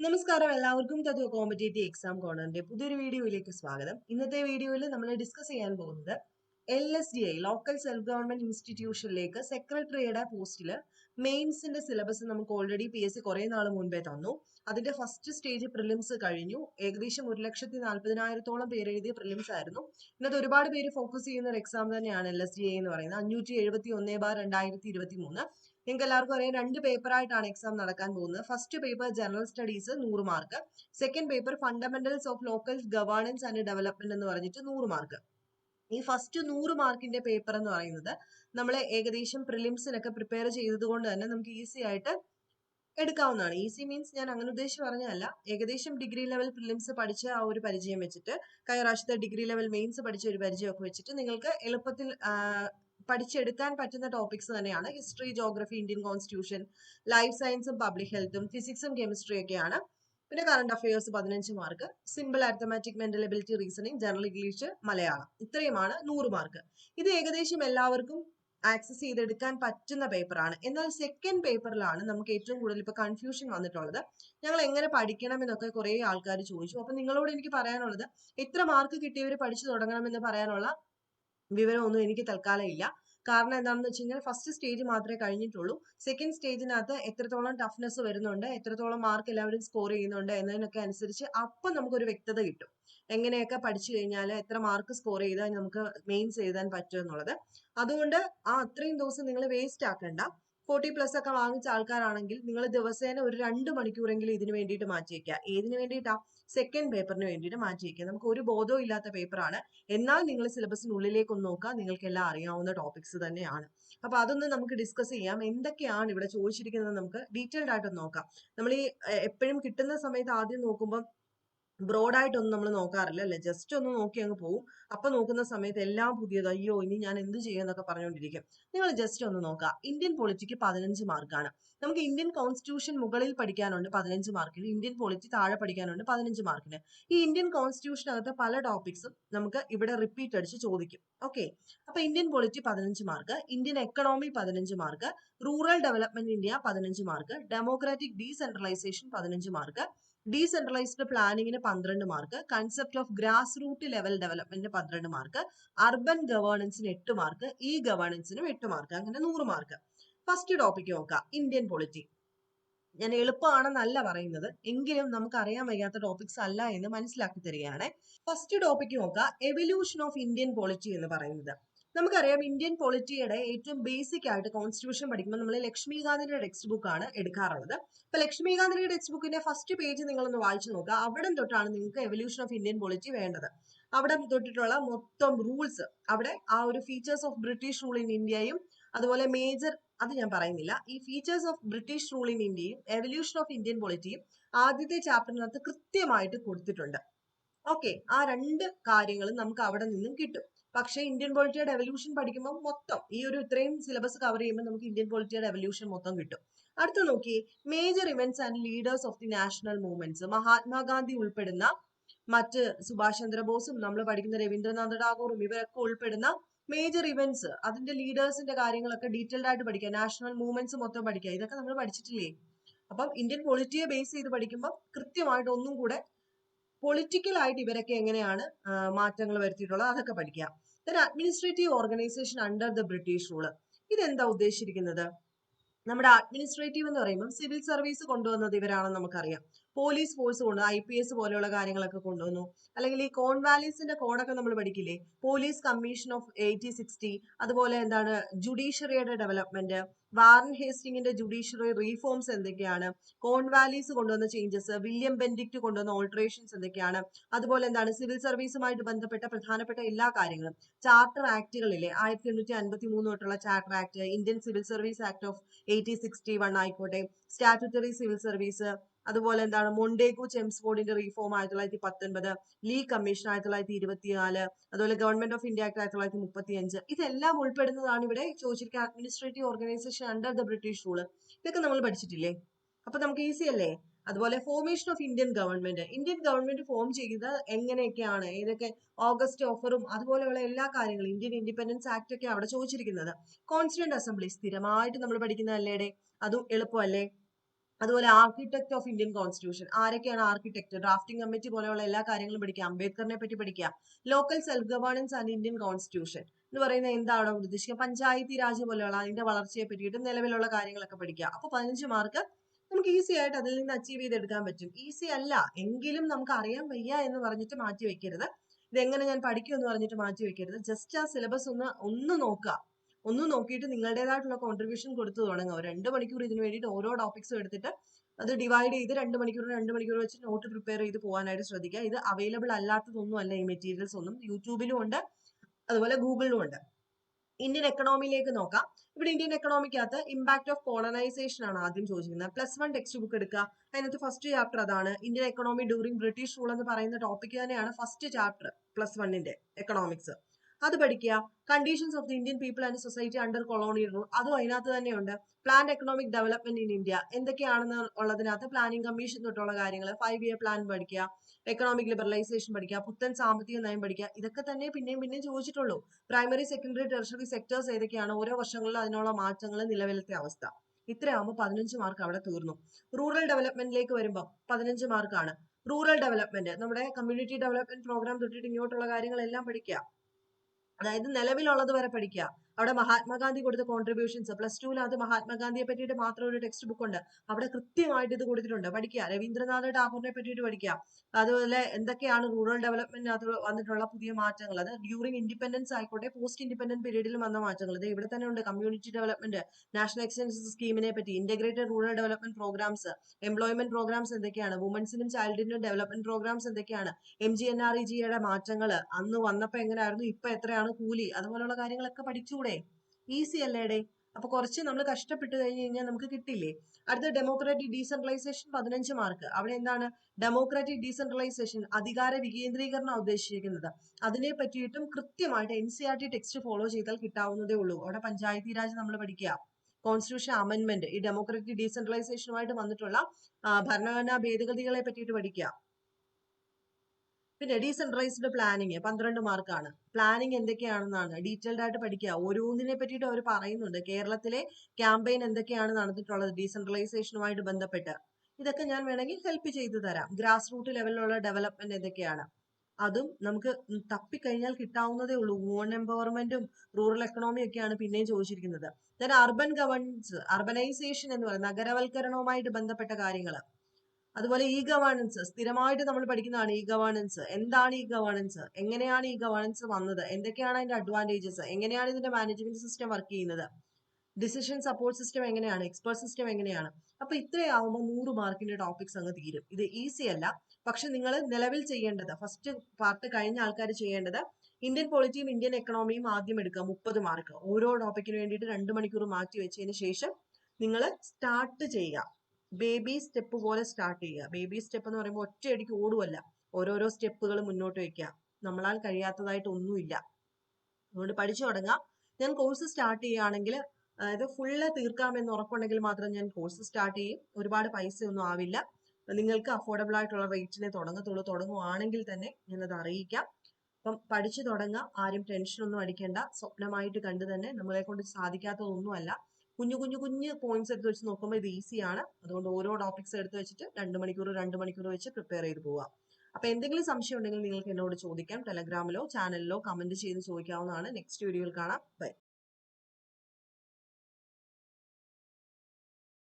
നമസ്കാരം. എല്ലാവർക്കും തത്വ competitive exam കോർണറിന്റെ പുതിയൊരു വീഡിയോയിലേക്ക് സ്വാഗതം. ഇന്നത്തെ വീഡിയോയിൽ നമ്മൾ ഡിസ്കസ് ചെയ്യാൻ പോകുന്നത് L S D I local self government ഇൻസ്റ്റിറ്റ്യൂഷനിലേക്ക് സെക്രട്ടറിയുടെ പോസ്റ്റിൽ മെയിൻസിന്റെ സിലബസ് നമുക്ക് ഓൾറെഡി പി എസ് സി കുറെ നാൾ മുൻപേ തന്നു. അതിന്റെ ഫസ്റ്റ് സ്റ്റേജ് പ്രിലിംസ് കഴിഞ്ഞു. ഏകദേശം ഒരു ലക്ഷത്തി നാൽപ്പതിനായിരത്തോളം പേര് എഴുതിയ പ്രിലിംസ് ആയിരുന്നു. ഇന്നത്തെ ഒരുപാട് പേര് ഫോക്കസ് ചെയ്യുന്ന ഒരു എക്സാം തന്നെയാണ് എൽ എസ് ഡി ഐ എന്ന് പറയുന്നത്. അഞ്ഞൂറ്റി എഴുപത്തി ഒന്ന് ബാർ രണ്ടായിരത്തി ഇരുപത്തി മൂന്ന് നിങ്ങൾക്ക് എല്ലാവർക്കും അറിയാം രണ്ട് പേപ്പറായിട്ടാണ് എക്സാം നടക്കാൻ പോകുന്നത്. ഫസ്റ്റ് പേപ്പർ ജനറൽ സ്റ്റഡീസ് നൂറ് mark second paper fundamentals of local governance and development എന്ന് പറഞ്ഞിട്ട് നൂറ് മാർക്ക് ഈ ഫസ്റ്റ് നൂറ് മാർക്കിന്റെ പേപ്പർ എന്ന് പറയുന്നത് നമ്മൾ ഏകദേശം പ്രിലിംസിനൊക്കെ പ്രിപ്പയർ ചെയ്തത് കൊണ്ട് തന്നെ നമുക്ക് ഈസി ആയിട്ട് എടുക്കാവുന്നതാണ്. ഈസി മീൻസ് ഞാൻ അങ്ങനെ ഉദ്ദേശിച്ച് പറഞ്ഞതല്ല. ഏകദേശം ഡിഗ്രി ലെവൽ പ്രിലിംസ് പഠിച്ച ആ ഒരു പരിചയം വെച്ചിട്ട് കഴിഞ്ഞ പ്രാവശ്യത്തെ ഡിഗ്രി ലെവൽ മെയിൻസ് പഠിച്ച ഒരു പരിചയമൊക്കെ വെച്ചിട്ട് നിങ്ങൾക്ക് എളുപ്പത്തിൽ പഠിച്ചെടുക്കാൻ പറ്റുന്ന ടോപ്പിക്സ് തന്നെയാണ്. History geography Indian constitution life സയൻസും പബ്ലിക് ഹെൽത്തും ഫിസിക്സും കെമിസ്ട്രി ഒക്കെയാണ്. പിന്നെ കറണ്ട് അഫയേഴ്സ് പതിനഞ്ച് mark simple arithmetic mental ability reasoning general English Malayalam ഇത്രയുമാണ് നൂറ് മാർക്ക് ഇത് ഏകദേശം എല്ലാവർക്കും ആക്സസ് ചെയ്തെടുക്കാൻ പറ്റുന്ന പേപ്പറാണ് എന്നാൽ സെക്കൻഡ് പേപ്പറിലാണ് നമുക്ക് ഏറ്റവും കൂടുതൽ ഇപ്പൊ കൺഫ്യൂഷൻ വന്നിട്ടുള്ളത്. ഞങ്ങൾ എങ്ങനെ പഠിക്കണം എന്നൊക്കെ കുറേ ആൾക്കാർ ചോദിച്ചു. അപ്പൊ നിങ്ങളോട് എനിക്ക് പറയാനുള്ളത് എത്ര മാർക്ക് കിട്ടിയവർ പഠിച്ചു തുടങ്ങണം എന്ന് പറയാനുള്ള വിവരമൊന്നും എനിക്ക് തൽക്കാലം ഇല്ല. കാരണം എന്താണെന്ന് വെച്ച് കഴിഞ്ഞാൽ ഫസ്റ്റ് സ്റ്റേജ് മാത്രമേ കഴിഞ്ഞിട്ടുള്ളൂ. സെക്കൻഡ് സ്റ്റേജിനകത്ത് എത്രത്തോളം ടഫ്നെസ് വരുന്നുണ്ട് എത്രത്തോളം മാർക്ക് എല്ലാവരും സ്കോർ ചെയ്യുന്നുണ്ട് എന്നതിനൊക്കെ അനുസരിച്ച് അപ്പം നമുക്കൊരു വ്യക്തത കിട്ടും. എങ്ങനെയൊക്കെ പഠിച്ചു കഴിഞ്ഞാൽ എത്ര മാർക്ക് സ്കോർ ചെയ്താൽ നമുക്ക് മെയിൻസ് എഴുതാൻ പറ്റും എന്നുള്ളത്. അതുകൊണ്ട് ആ അത്രയും ദിവസം നിങ്ങൾ വേസ്റ്റ് ആക്കണ്ട. ഫോർട്ടി പ്ലസ് ഒക്കെ വാങ്ങിച്ച ആൾക്കാരാണെങ്കിൽ നിങ്ങൾ ദിവസേന ഒരു രണ്ട് മണിക്കൂറെങ്കിലും ഇതിന് വേണ്ടിയിട്ട് മാറ്റി വയ്ക്കുക ഏതിന് വേണ്ടിയിട്ടാ? സെക്കൻഡ് പേപ്പറിന് വേണ്ടിയിട്ട് മാറ്റി വയ്ക്കുക നമുക്ക് ഒരു ബോധവും ഇല്ലാത്ത പേപ്പറാണ് എന്നാൽ നിങ്ങൾ സിലബസിനുള്ളിലേക്ക് ഒന്ന് നോക്കുക. നിങ്ങൾക്ക് എല്ലാം അറിയാവുന്ന ടോപ്പിക്സ് തന്നെയാണ്. അപ്പൊ അതൊന്ന് നമുക്ക് ഡിസ്കസ് ചെയ്യാം. എന്തൊക്കെയാണ് ഇവിടെ ചോദിച്ചിരിക്കുന്നത് നമുക്ക് ഡീറ്റെയിൽഡ് ആയിട്ട് നോക്കാം. നമ്മൾ ഈ എപ്പോഴും കിട്ടുന്ന സമയത്ത് ആദ്യം നോക്കുമ്പോൾ ബ്രോഡായിട്ടൊന്നും നമ്മൾ നോക്കാറില്ല അല്ലെ? ജസ്റ്റ് ഒന്ന് നോക്കി അങ്ങ് പോകും അപ്പൊ നോക്കുന്ന സമയത്ത് എല്ലാം പുതിയത് അയ്യോ ഇനി ഞാൻ എന്ത് ചെയ്യുമെന്നൊക്കെ പറഞ്ഞുകൊണ്ടിരിക്കും. നിങ്ങൾ ജസ്റ്റ് ഒന്ന് നോക്കുക. ഇന്ത്യൻ പൊളിറ്റിക്ക് പതിനഞ്ച് മാർക്കാണ്. നമുക്ക് ഇന്ത്യൻ കോൺസ്റ്റിറ്റ്യൂഷൻ മുകളിൽ പഠിക്കാനുണ്ട് പതിനഞ്ച് മാർക്കിന്. ഇന്ത്യൻ പൊളിറ്റി താഴെ പഠിക്കാനുണ്ട് പതിനഞ്ച് മാർക്കിന്. ഈ ഇന്ത്യൻ കോൺസ്റ്റിറ്റ്യൂഷനകത്ത് പല ടോപ്പിക്സും നമുക്ക് ഇവിടെ റിപ്പീറ്റ് അടിച്ച് ചോദിക്കും. ഓക്കെ അപ്പൊ ഇന്ത്യൻ പൊളിറ്റി പതിനഞ്ച് മാർക്ക് ഇന്ത്യൻ എക്കണോമി പതിനഞ്ച് മാർക്ക് റൂറൽ ഡെവലപ്മെന്റ് ഇന്ത്യ പതിനഞ്ച് മാർക്ക് ഡെമോക്രാറ്റിക് ഡീസെൻട്രലൈസേഷൻ പതിനഞ്ച് മാർക്ക് ഡീസെൻട്രലൈസ്ഡ് പ്ലാനിങ്ങിന് പന്ത്രണ്ട് mark concept of grass root level ഡെവലപ്മെന്റിന് പന്ത്രണ്ട് മാർക്ക് അർബൻ ഗവേണൻസിന് എട്ട് മാർക്ക് ഇ ഗവേണൻസിനും എട്ട് മാർക്ക് അങ്ങനെ നൂറ് മാർക്ക് ഫസ്റ്റ് ടോപ്പിക് നോക്കാം ഇന്ത്യൻ പൊളിറ്റി ഞാൻ എളുപ്പമാണെന്നല്ല പറയുന്നത് എങ്കിലും നമുക്ക് അറിയാൻ വയ്യാത്ത ടോപ്പിക്സ് അല്ല എന്ന് മനസ്സിലാക്കി തരികയാണ്. ഫസ്റ്റ് ടോപ്പിക് നോക്കാം എവല്യൂഷൻ ഓഫ് ഇന്ത്യൻ പൊളിറ്റി എന്ന് പറയുന്നത്. നമുക്കറിയാം ഇന്ത്യൻ പൊളിറ്റിയുടെ ഏറ്റവും ബേസിക് ആയിട്ട് കോൺസ്റ്റിറ്റ്യൂഷൻ പഠിക്കുമ്പോൾ നമ്മൾ ലക്ഷ്മികാന്തിന്റെ ടെക്സ്റ്റ് ബുക്ക് ആണ് എടുക്കാറുള്ളത്. അപ്പൊ ലക്ഷ്മികാന്തിന്റെ ടെക്സ്റ്റ് ബുക്കിന്റെ ഫസ്റ്റ് പേജ് നിങ്ങളൊന്ന് വായിച്ചു നോക്കുക. അവിടെ തൊട്ടാണ് നിങ്ങൾക്ക് എവല്യൂഷൻ ഓഫ് ഇന്ത്യൻ പൊളിറ്റി വേണ്ടത്. അവിടെ തൊട്ടിട്ടുള്ള മൊത്തം റൂൾസ് അവിടെ ആ ഒരു features of British rule in ഇന്ത്യയും അതുപോലെ മേജർ അത് ഞാൻ പറയുന്നില്ല. ഈ features of British rule in ഇന്ത്യയും എവല്യൂഷൻ ഓഫ് ഇന്ത്യൻ പൊളിറ്റിയും ആദ്യത്തെ ചാപ്റ്ററിനകത്ത് കൃത്യമായിട്ട് കൊടുത്തിട്ടുണ്ട്. ഓക്കെ ആ രണ്ട് കാര്യങ്ങളും നമുക്ക് അവിടെ നിന്നും കിട്ടും. പക്ഷേ ഇന്ത്യൻ പൊളിറ്റിയുടെ എവല്യൂഷൻ പഠിക്കുമ്പോൾ മൊത്തം ഈ ഒരു ഇത്രയും സിലബസ് കവർ ചെയ്യുമ്പോൾ നമുക്ക് ഇന്ത്യൻ പൊളിറ്റിയുടെ എവല്യൂഷൻ മൊത്തം കിട്ടും. അടുത്ത നോക്കി major events and leaders of the national movements Mahatma Gandhi ഉൾപ്പെടുന്ന മറ്റ് സുഭാഷ് ചന്ദ്രബോസും നമ്മൾ പഠിക്കുന്ന രവീന്ദ്രനാഥ് ടാഗോറും ഇവരൊക്കെ ഉൾപ്പെടുന്ന മേജർ ഇവന്റ്സ് അതിന്റെ ലീഡേഴ്സിന്റെ കാര്യങ്ങളൊക്കെ ഡീറ്റെയിൽഡ് ആയിട്ട് പഠിക്കുക. നാഷണൽ മൂവ്മെന്റ്സ് മൊത്തം പഠിക്കുക. ഇതൊക്കെ നമ്മൾ പഠിച്ചിട്ടില്ലേ? അപ്പം ഇന്ത്യൻ പൊളിറ്റിയെ ബേസ് ചെയ്ത് പഠിക്കുമ്പോൾ കൃത്യമായിട്ട് ഒന്നും കൂടെ പൊളിറ്റിക്കൽ ആയിട്ട് ഇവരൊക്കെ എങ്ങനെയാണ് മാറ്റങ്ങൾ വരുത്തിയിട്ടുള്ളത് അതൊക്കെ പഠിക്കുക. Then administrative organisation under the British rule ഇതെന്താ ഉദ്ദേശിച്ചിരിക്കുന്നത്? നമ്മുടെ അഡ്മിനിസ്ട്രേറ്റീവ് എന്ന് പറയുമ്പോൾ സിവിൽ സർവീസ് കൊണ്ടുവന്നത് ഇവരാണെന്ന് നമുക്കറിയാം. പോലീസ് ഫോഴ്സ് കൊണ്ട് ഐ പി എസ് പോലെയുള്ള കാര്യങ്ങളൊക്കെ കൊണ്ടുവന്നു. അല്ലെങ്കിൽ ഈ കോൺവാലീസിന്റെ കോഡൊക്കെ നമ്മൾ പഠിക്കില്ലേ? Police commission of eighty sixty അതുപോലെ എന്താണ് ജുഡീഷ്യറിയുടെ ഡെവലപ്മെന്റ് വാറൻ ഹേസ്റ്റിംഗിന്റെ ജുഡീഷ്യറി റീഫോംസ് എന്തൊക്കെയാണ് കോൺവാലീസ് കൊണ്ടുവന്ന ചേഞ്ചസ് വില്യം ബെൻഡിക്ട് കൊണ്ടുവന്ന ഓൾട്ടറേഷൻസ് എന്തൊക്കെയാണ് അതുപോലെ എന്താണ് സിവിൽ സർവീസുമായിട്ട് ബന്ധപ്പെട്ട പ്രധാനപ്പെട്ട എല്ലാ കാര്യങ്ങളും. ചാർട്ടർ ആക്ടുകളിലെ ആയിരത്തി എണ്ണൂറ്റി അൻപത്തി മൂന്ന് തൊട്ടുള്ള charter act Indian civil service act of eighty sixty one ആയിക്കോട്ടെ സ്റ്റാറ്റുറ്ററി സിവിൽ സർവീസ് അതുപോലെ എന്താണ് മൊണ്ടേഗു ചെംസ്ഫോർഡിന്റെ റീഫോം ആയിരത്തി തൊള്ളായിരത്തി പത്തൊൻപത് ലീ കമ്മീഷൻ ആയിരത്തി തൊള്ളായിരത്തി ഇരുപത്തിനാല് അതുപോലെ ഗവൺമെന്റ് ഓഫ് ഇന്ത്യ ആക്ട് ആയിരത്തി തൊള്ളായിരത്തി മുപ്പത്തി അഞ്ച് ഇതെല്ലാം ഉൾപ്പെടുന്നതാണ് ഇവിടെ ചോദിച്ചിരിക്കുന്ന administrative organisation under the British rule ഇതൊക്കെ നമ്മൾ പഠിച്ചിട്ടില്ലേ? അപ്പൊ നമുക്ക് ഈസി അല്ലേ? അതുപോലെ formation of Indian government Indian government form ചെയ്ത് എങ്ങനെയൊക്കെയാണ്? ഏതൊക്കെ ഓഗസ്റ്റ് ഓഫറും അതുപോലെയുള്ള എല്ലാ കാര്യങ്ങളും ഇന്ത്യൻ ഇൻഡിപെൻഡൻസ് ആക്ട് ഒക്കെ അവിടെ ചോദിച്ചിരിക്കുന്നത്. കോൺസ്റ്റിറ്റ്യൂന്റ് അസംബ്ലി സ്ഥിരമായിട്ട് നമ്മൾ പഠിക്കുന്നതല്ലേടെ അതും എളുപ്പമല്ലേ? അതുപോലെ ആർക്കിടെക്ട് ഓഫ് ഇന്ത്യൻ കോൺസ്റ്റിറ്റ്യൂഷൻ ആരൊക്കെയാണ് ആർക്കിടെക്ട് ഡ്രാഫ്റ്റിംഗ് കമ്മിറ്റി പോലെയുള്ള എല്ലാ കാര്യങ്ങളും പഠിക്കുക അംബേദ്കറിനെ പറ്റി പഠിക്കുക local self governance and Indian constitution എന്ന് പറയുന്നത് എന്താണ്? ഉദ്ദേശിക്കുക. പഞ്ചായത്തി രാജ് പോലെയുള്ള അതിന്റെ വളർച്ചയെ പറ്റിയിട്ട് നിലവിലുള്ള കാര്യങ്ങളൊക്കെ പഠിക്കുക. അപ്പൊ പതിനഞ്ച് മാർക്ക് നമുക്ക് ഈസി ആയിട്ട് അതിൽ നിന്ന് അച്ചീവ് ചെയ്തെടുക്കാൻ പറ്റും. ഈസി അല്ല. എങ്കിലും നമുക്ക് അറിയാൻ വയ്യ എന്ന് പറഞ്ഞിട്ട് മാറ്റി വെക്കരുത്. ഇതെങ്ങനെ ഞാൻ പഠിക്കും എന്ന് പറഞ്ഞിട്ട് മാറ്റി വെക്കരുത്. ജസ്റ്റ് ആ സിലബസ് ഒന്ന് ഒന്ന് നോക്കുക. ഒന്ന് നോക്കിയിട്ട് നിങ്ങളുടേതായിട്ടുള്ള കോൺട്രിബ്യൂഷൻ കൊടുത്തു തുടങ്ങുക. രണ്ട് മണിക്കൂർ ഇതിന് വേണ്ടിയിട്ട് ഓരോ ടോപ്പിക്സും എടുത്തിട്ട് അത് ഡിവൈഡ് ചെയ്ത് രണ്ട് മണിക്കൂർ രണ്ട് മണിക്കൂർ വെച്ച് നോട്ട് പ്രിപ്പയർ ചെയ്ത് പോകാനായിട്ട് ശ്രദ്ധിക്കുക. ഇത് അവൈലബിൾ അല്ലാത്തതൊന്നും അല്ല ഈ മെറ്റീരിയൽസ് ഒന്നും. യൂട്യൂബിലും ഉണ്ട് അതുപോലെ ഗൂഗിളിലും ഉണ്ട്. ഇന്ത്യൻ എക്കണോമിയിലേക്ക് നോക്കാം. ഇവിടെ ഇന്ത്യൻ എക്കണോമിക്കകത്ത് ഇമ്പാക്ട് ഓഫ് കോളനൈസേഷൻ ആണ് ആദ്യം ചോദിക്കുന്നത് പ്ലസ് വൺ ടെക്സ്റ്റ് ബുക്ക് എടുക്കുക. അതിനകത്ത് ഫസ്റ്റ് ചാപ്റ്റർ അതാണ്. Indian economy during British rule എന്ന് പറയുന്ന ടോപ്പിക് തന്നെയാണ് ഫസ്റ്റ് ചാപ്റ്റർ പ്ലസ് വണ്ണിന്റെ എക്കണോമിക്സ് അത് പഠിക്കുക. Conditions of the Indian people and society under colonial rule അതും അതിനകത്ത് തന്നെയുണ്ട്. Plan economic development in India എന്തൊക്കെയാണെന്ന് ഉള്ളതിനകത്ത് പ്ലാനിംഗ് കമ്മീഷൻ തൊട്ടുള്ള കാര്യങ്ങൾ ഫൈവ് ഇയർ പ്ലാൻ പഠിക്കുക. എക്കണോമിക് ലിബറലൈസേഷൻ പഠിക്കുക. പുത്തൻ സാമ്പത്തിക നയം പഠിക്കുക. ഇതൊക്കെ തന്നെ പിന്നെയും പിന്നെയും ചോദിച്ചിട്ടുള്ളൂ. പ്രൈമറി സെക്കൻഡറി ടെറിഷറി സെക്ടേഴ്സ് ഏതൊക്കെയാണ്? ഓരോ വർഷങ്ങളിലും അതിനുള്ള മാറ്റങ്ങൾ നിലവിലത്തെ അവസ്ഥ. ഇത്രയാകുമ്പോൾ പതിനഞ്ച് മാർക്ക് അവിടെ തീർന്നു. റൂറൽ ഡെവലപ്മെന്റിലേക്ക് വരുമ്പോൾ പതിനഞ്ച് മാർക്കാണ് റൂറൽ ഡെവലപ്മെന്റ് നമ്മുടെ കമ്മ്യൂണിറ്റി ഡെവലപ്മെന്റ് പ്രോഗ്രാം തൊട്ടിട്ട് ഇങ്ങോട്ടുള്ള കാര്യങ്ങളെല്ലാം പഠിക്കുക. അതായത് നിലവിലുള്ളത് വരെ പഠിക്കുക അവിടെ മഹാത്മാഗാന്ധി കൊടുത്ത കോൺട്രിബ്യൂഷൻസ് പ്ലസ് ടുവിനകത്ത് മഹാത്മാഗാന്ധിയെ പറ്റിയിട്ട് മാത്രം ഒരു ടെക്സ്റ്റ് ബുക്ക് ഉണ്ട്. അവിടെ കൃത്യമായിട്ട് ഇത് കൊടുത്തിട്ടുണ്ട്. പഠിക്കുക രവീന്ദ്രനാഥ് ടാഗോറിനെ പറ്റിയിട്ട് പഠിക്കുക അതുപോലെ എന്തൊക്കെയാണ് റൂറൽ ഡെവലപ്മെന്റിനകത്ത് വന്നിട്ടുള്ള പുതിയ മാറ്റങ്ങൾ? അത് ഡ്യൂറിംഗ് ഇൻഡിപെൻഡൻസ് ആയിക്കോട്ടെ പോസ്റ്റ് ഇൻഡിപെൻഡന്റ് പീരീഡിൽ വന്ന മാറ്റങ്ങൾ. ഇത് ഇവിടെ തന്നെ ഉണ്ട്. കമ്മ്യൂണിറ്റി ഡെവലപ്മെന്റ് നാഷണൽ എക്സ്റ്റൻഷൻ സ്കീമിനെ പറ്റി integrated rural development programmes employment programmes എന്തൊക്കെയാണ്? വുമൻസിനും ചൈൽഡിനും ഡെവലപ്മെന്റ് പ്രോഗ്രാംസ് എന്തൊക്കെയാണ്? M G N R E ജിയുടെ മാറ്റങ്ങൾ അന്ന് വന്നപ്പോൾ എങ്ങനെയായിരുന്നു ഇപ്പൊ എത്രയാണ് കൂലി? അതുപോലുള്ള കാര്യങ്ങളൊക്കെ പഠിച്ചുകൂടെ ഈസി അല്ലേടെ അപ്പൊ കുറച്ച് നമ്മൾ കഷ്ടപ്പെട്ട് കഴിഞ്ഞ് കഴിഞ്ഞാൽ നമുക്ക് കിട്ടില്ലേ? അടുത്ത ഡെമോക്രാറ്റിക് ഡീസെൻട്രലൈസേഷൻ പതിനഞ്ച് മാർക്ക് അവിടെ എന്താണ്? ഡെമോക്രാറ്റിക് ഡീസെൻട്രലൈസേഷൻ അധികാര വികേന്ദ്രീകരണം ഉദ്ദേശിച്ചിരിക്കുന്നത്. അതിനെ പറ്റിയിട്ടും കൃത്യമായിട്ട് N C R T text follow ചെയ്താൽ കിട്ടാവുന്നതേ ഉള്ളൂ. അവിടെ പഞ്ചായത്തി രാജ് നമ്മൾ പഠിക്കുക. കോൺസ്റ്റിറ്റ്യൂഷൻ അമെന്റ്മെന്റ് ഈ ഡെമോക്രാറ്റിക് ഡീസെൻട്രലൈസേഷനുമായിട്ട് വന്നിട്ടുള്ള ഭരണഘടനാ ഭേദഗതികളെ പറ്റിയിട്ട് പഠിക്കുക. പിന്നെ ഡീസെൻട്രലൈസ്ഡ് പ്ലാനിങ് പന്ത്രണ്ട് മാർക്കാണ് പ്ലാനിങ് എന്തൊക്കെയാണെന്നാണ് ഡീറ്റെയിൽഡ് ആയിട്ട് പഠിക്കുക. ഓരോന്നിനെ പറ്റിയിട്ട് അവർ പറയുന്നുണ്ട്. കേരളത്തിലെ ക്യാമ്പയിൻ എന്തൊക്കെയാണ് നടന്നിട്ടുള്ളത് ഡീസെൻട്രലൈസേഷനുമായിട്ട് ബന്ധപ്പെട്ട്. ഇതൊക്കെ ഞാൻ വേണമെങ്കിൽ ഹെൽപ്പ് ചെയ്തു തരാം. ഗ്രാസ് റൂട്ട് ലെവലിലുള്ള ഡെവലപ്മെന്റ് എന്തൊക്കെയാണ്? അതും നമുക്ക് തപ്പിക്കഴിഞ്ഞാൽ കിട്ടാവുന്നതേ ഉള്ളൂ. വുമൺ എംപവർമെന്റും റൂറൽ എക്കണോമിയും ഒക്കെയാണ് പിന്നെയും ചോദിച്ചിരിക്കുന്നത്. ദെൻ അർബൻ ഗവൺസ് അർബനൈസേഷൻ എന്ന് പറയുന്നത് നഗരവൽക്കരണവുമായിട്ട് ബന്ധപ്പെട്ട കാര്യങ്ങൾ അതുപോലെ ഇ ഗവേണൻസ് സ്ഥിരമായിട്ട് നമ്മൾ പഠിക്കുന്നതാണ് ഇ ഗവേണൻസ് എന്താണ് ഇ ഗവേണൻസ് എങ്ങനെയാണ് ഈ ഗവേണൻസ് വന്നത്? എന്തൊക്കെയാണ് അതിന്റെ അഡ്വാന്റേജസ് എങ്ങനെയാണ് ഇതിന്റെ മാനേജ്മെന്റ് സിസ്റ്റം വർക്ക് ചെയ്യുന്നത്? ഡിസിഷൻ സപ്പോർട്ട് സിസ്റ്റം എങ്ങനെയാണ്? എക്സ്പേർട്ട് സിസ്റ്റം എങ്ങനെയാണ്? അപ്പൊ ഇത്രയാവുമ്പോൾ നൂറ് മാർക്കിന്റെ ടോപ്പിക്സ് അങ്ങ് തീരും. ഇത് ഈസി അല്ല. പക്ഷെ നിങ്ങൾ നിലവിൽ ചെയ്യേണ്ടത് ഫസ്റ്റ് പാർട്ട് കഴിഞ്ഞ ആൾക്കാർ ചെയ്യേണ്ടത് ഇന്ത്യൻ പോളിറ്റിയും ഇന്ത്യൻ എക്കണോമിയും ആദ്യം എടുക്കുക മുപ്പത് മാർക്ക്. ഓരോ ടോപ്പിക്കിന് വേണ്ടിയിട്ട് രണ്ട് മണിക്കൂർ മാറ്റി വെച്ചതിന് ശേഷം നിങ്ങൾ സ്റ്റാർട്ട് ചെയ്യുക. ബേബി സ്റ്റെപ്പ് പോലെ സ്റ്റാർട്ട് ചെയ്യുക. ബേബി സ്റ്റെപ്പ് എന്ന് പറയുമ്പോൾ ഒറ്റയടിക്ക് ഓടുവല്ല. ഓരോരോ സ്റ്റെപ്പുകൾ മുന്നോട്ട് വെക്കുക. നമ്മളാൽ കഴിയാത്തതായിട്ട് ഒന്നുമില്ല. അതുകൊണ്ട് പഠിച്ചു തുടങ്ങാം. ഞാൻ കോഴ്സ് സ്റ്റാർട്ട് ചെയ്യുകയാണെങ്കിൽ അതായത് ഫുള്ള് തീർക്കാമെന്ന് ഉറപ്പുണ്ടെങ്കിൽ മാത്രം ഞാൻ കോഴ്സ് സ്റ്റാർട്ട് ചെയ്യും. ഒരുപാട് പൈസ ഒന്നും ആവില്ല. നിങ്ങൾക്ക് അഫോർഡബിൾ ആയിട്ടുള്ള റേറ്റിനെ തുടങ്ങത്തുള്ളൂ. തുടങ്ങുവാണെങ്കിൽ തന്നെ ഞാനത് അറിയിക്കാം. അപ്പം പഠിച്ചു തുടങ്ങാം. ആരും ടെൻഷനൊന്നും അടിക്കേണ്ട. സ്വപ്നമായിട്ട് കണ്ടു തന്നെ നമ്മളെ കൊണ്ട് സാധിക്കാത്തതൊന്നുമല്ല. കുഞ്ഞു കുഞ്ഞു കുഞ്ഞു പോയിന്റ്സ് എടുത്ത് വെച്ച് നോക്കുമ്പോൾ ഇത് ഈസിയാണ് അതുകൊണ്ട് ഓരോ ടോപ്പിക്സ് എടുത്ത് വെച്ചിട്ട് രണ്ട് മണിക്കൂർ രണ്ട് മണിക്കൂർ വെച്ച് പ്രിപ്പയർ ചെയ്ത് പോവുക. അപ്പൊ എന്തെങ്കിലും സംശയം ഉണ്ടെങ്കിൽ നിങ്ങൾക്ക് എന്നോട് ചോദിക്കാം. ടെലഗ്രാമിലോ ചാനലിലോ കമന്റ് ചെയ്ത് ചോദിക്കാവുന്നതാണ്. നെക്സ്റ്റ് വീഡിയോയിൽ കാണാം. ബൈ